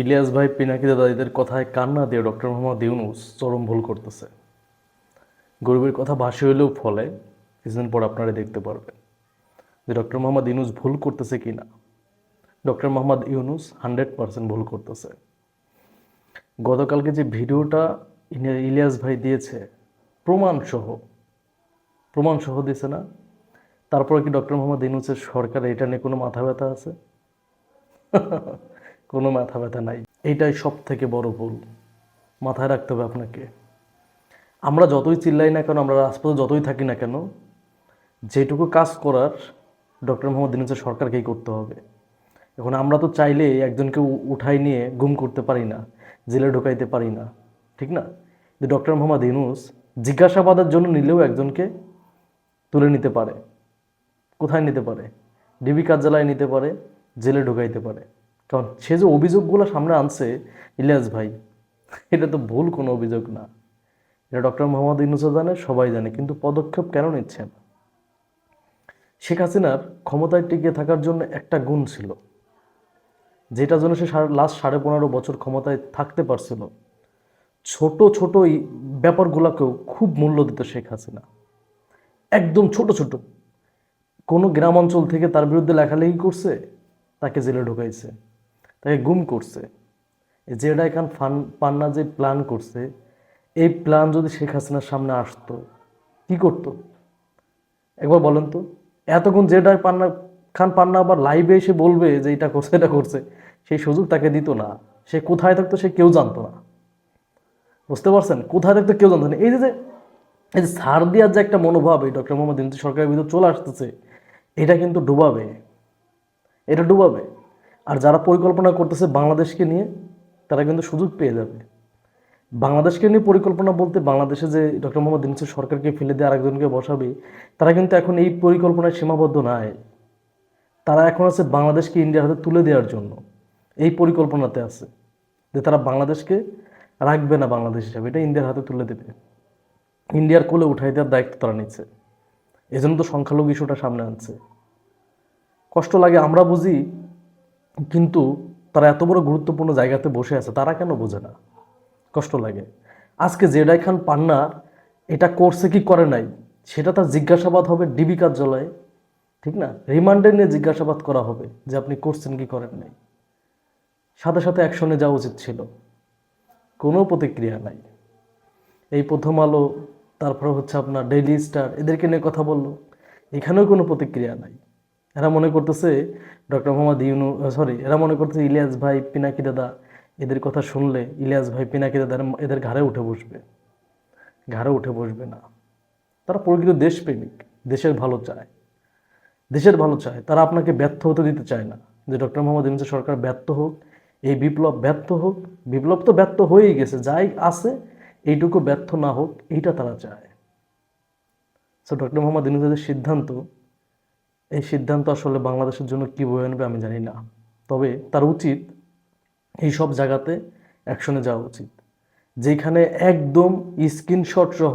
ইলিয়াস ভাই, পিনাকি দাদাদের কথায় কান্না দিয়ে ডক্টর মোহাম্মদ ইউনুস চরম ভুল করতেছে। গরিবের কথা ভাসি হইলেও ফলে কিছুদিন পর আপনারা দেখতে পারবেন যে ডক্টর মোহাম্মদ ইউনুস ভুল করতেছে কি না। Doctor Muhammad Yunus hundred percent ভুল করতেছে। গতকালকে যে ভিডিওটা ইলিয়াস ভাই দিয়েছে প্রমাণ সহ প্রমাণ সহ দিয়েছে না? তারপরে কি ডক্টর মোহাম্মদ ইউনুসের সরকার এটা নিয়ে কোনো মাথা ব্যথা আছে? কোনো মাথা ব্যথা নাই। এইটাই সব থেকে বড় ভুল। মাথায় রাখতে হবে আপনাকে। আমরা যতই চিল্লাই না কেন, আমরা রাজপথে যতই থাকি না কেন, যেটুকু কাজ করার ডক্টর মোহাম্মদ ইউনুসের সরকারকেই করতে হবে। এখন আমরা তো চাইলে একজনকে উঠাই নিয়ে গুম করতে পারি না, জেলে ঢোকাইতে পারি না, ঠিক না? যে ডক্টর মোহাম্মদ ইউনুস জিজ্ঞাসাবাদের জন্য নিলেও একজনকে তুলে নিতে পারে। কোথায় নিতে পারে? ডিবি কার্যালয়ে নিতে পারে, জেলে ঢুকাইতে পারে। কারণ সে যে অভিযোগগুলো সামনে আনছে, ইলিয়াস ভাই, এটা তো ভুল কোনো অভিযোগ না। এটা ডক্টর মোহাম্মদ ইউনুসও জানে, সবাই জানে, কিন্তু পদক্ষেপ কেন নিচ্ছে না শেখ হাসিনার ক্ষমতায় টিকে থাকার জন্য একটা গুণ ছিল, যেটার জন্য সে লাস্ট সাড়ে পনেরো বছর ক্ষমতায় থাকতে পারছিল। ছোট ছোট ব্যাপারগুলোকেও খুব মূল্য দিত শেখ হাসিনা। একদম ছোট ছোট। কোনো গ্রাম অঞ্চল থেকে তার বিরুদ্ধে লেখালেখি করছে, তাকে জেলে ঢুকাইছে। তাকে গুম করছে। জেডা খান ফান, পান্না যে প্ল্যান করছে, এই প্ল্যান যদি শেখ হাসিনার সামনে আসতো, কি করতো? একবার বলেন তো, এতক্ষণ জেডাই পান্না, খান পান্না আবার লাইভে এসে বলবে যে এটা করছে এটা করছে, সেই সুযোগ তাকে দিত না। সে কোথায় থাকতো সে কেউ জানতো না। বুঝতে পারছেন? কোথায় থাকতো কেউ জানতো না। এই যে এই যে সার দেওয়ার যে একটা মনোভাব, এই ডক্টর মোহাম্মদ ইউনুস সরকারের ভিতরে চলে আসতেছে, এটা কিন্তু ডুবাবে। এটা ডুবাবে। আর যারা পরিকল্পনা করতেছে বাংলাদেশকে নিয়ে, তারা কিন্তু সুযোগ পেয়ে যাবে। বাংলাদেশকে নিয়ে পরিকল্পনা বলতে বাংলাদেশে যে ডক্টর মোহাম্মদ ইউনুসের সরকারকে ফেলে দিয়ে আরেকজনকে বসাবে, তারা কিন্তু এখন এই পরিকল্পনায় সীমাবদ্ধ নাই। তারা এখন আছে বাংলাদেশকে ইন্ডিয়ার হাতে তুলে দেওয়ার জন্য। এই পরিকল্পনাতে আছে যে তারা বাংলাদেশকে রাখবে না বাংলাদেশ হিসাবে, এটা ইন্ডিয়ার হাতে তুলে দেবে। ইন্ডিয়ার কোলে উঠাই দেওয়ার দায়িত্ব তারা নিচ্ছে। এই জন্য তো সংখ্যালঘু ইস্যুটা সামনে আনছে। কষ্ট লাগে, আমরা বুঝি কিন্তু তারা এত বড় গুরুত্বপূর্ণ জায়গাতে বসে আছে, তারা কেন বোঝে না? কষ্ট লাগে। আজকে জেডাই খান পান্না এটা করছে কি করে নাই, সেটা তার জিজ্ঞাসাবাদ হবে ডিবি কার্যালয়ে, ঠিক না? রিমান্ডে নিয়ে জিজ্ঞাসাবাদ করা হবে যে আপনি করছেন কি করেন নাই। সাথে সাথে অ্যাকশনে যাওয়া উচিত ছিল। কোনো প্রতিক্রিয়া নাই। এই প্রথম আলো, তারপরে হচ্ছে আপনার ডেইলি স্টার, এদেরকে নিয়ে কথা বলল। এখানেও কোনো প্রতিক্রিয়া নাই। এরা মনে করতেছে ডক্টর মোহাম্মদ ইউনু সরি এরা মনে করতেছে ইলিয়াস ভাই পিনাকি দাদা এদের কথা শুনলে ইলিয়াস ভাই পিনাকি দাদা এদের ঘাড়ে উঠে বসবে। ঘাড়ে উঠে বসবে না। তারা প্রকৃত দেশপ্রেমিক, দেশের ভালো চায়। দেশের ভালো চায়। তারা আপনাকে ব্যর্থ হতে দিতে চায় না যে ডক্টর মোহাম্মদ ইউনুসের সরকার ব্যর্থ হোক, এই বিপ্লব ব্যর্থ হোক, বিপ্লব তো ব্যর্থ হয়েই গেছে, যাই আছে, এইটুকু ব্যর্থ না হোক, এইটা তারা চায়। সো ডক্টর মোহাম্মদ ইউনুসের সিদ্ধান্ত এই সিদ্ধান্ত আসলে বাংলাদেশের জন্য কী বয়ে আনবে আমি জানি না। তবে তার উচিত এই সব জায়গাতে অ্যাকশনে যাওয়া উচিত। যেখানে একদম স্ক্রিনশট সহ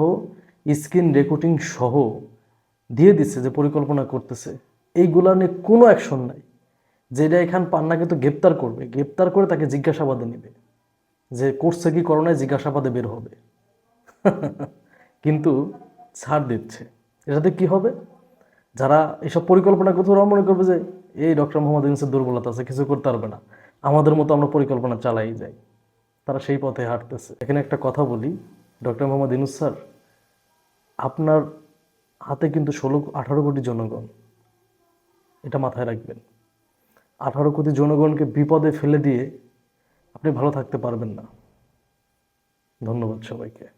স্ক্রিন রেকর্ডিং সহ দিয়ে দিচ্ছে, যে পরিকল্পনা করতেছে, এইগুলা নিয়ে কোনো অ্যাকশন নাই। যেটা এখান পান্নাকে তো গ্রেপ্তার করবে, গ্রেপ্তার করে তাকে জিজ্ঞাসাবাদে নেবে। যে করছে কি করোনায় জিজ্ঞাসাবাদে বের হবে। কিন্তু ছাড় দিচ্ছে। এটাতে কি হবে? যারা এসব পরিকল্পনা করতে ওরা মনে করবে যে, এই ডক্টর মোহাম্মদ ইউনুসের দুর্বলতা আছে, কিছু করতে পারবে না। আমাদের মতো আমরা পরিকল্পনা চালাই যাই। তারা সেই পথে হাঁটতেছে। এখানে একটা কথা বলি, ডক্টর মোহাম্মদ ইউনুস স্যার, আপনার হাতে কিন্তু ষোলো, আঠারো কোটি জনগণ। এটা মাথায় রাখবেন। আঠারো কোটি জনগণকে বিপদে ফেলে দিয়ে আপনি ভালো থাকতে পারবেন না। ধন্যবাদ সবাইকে।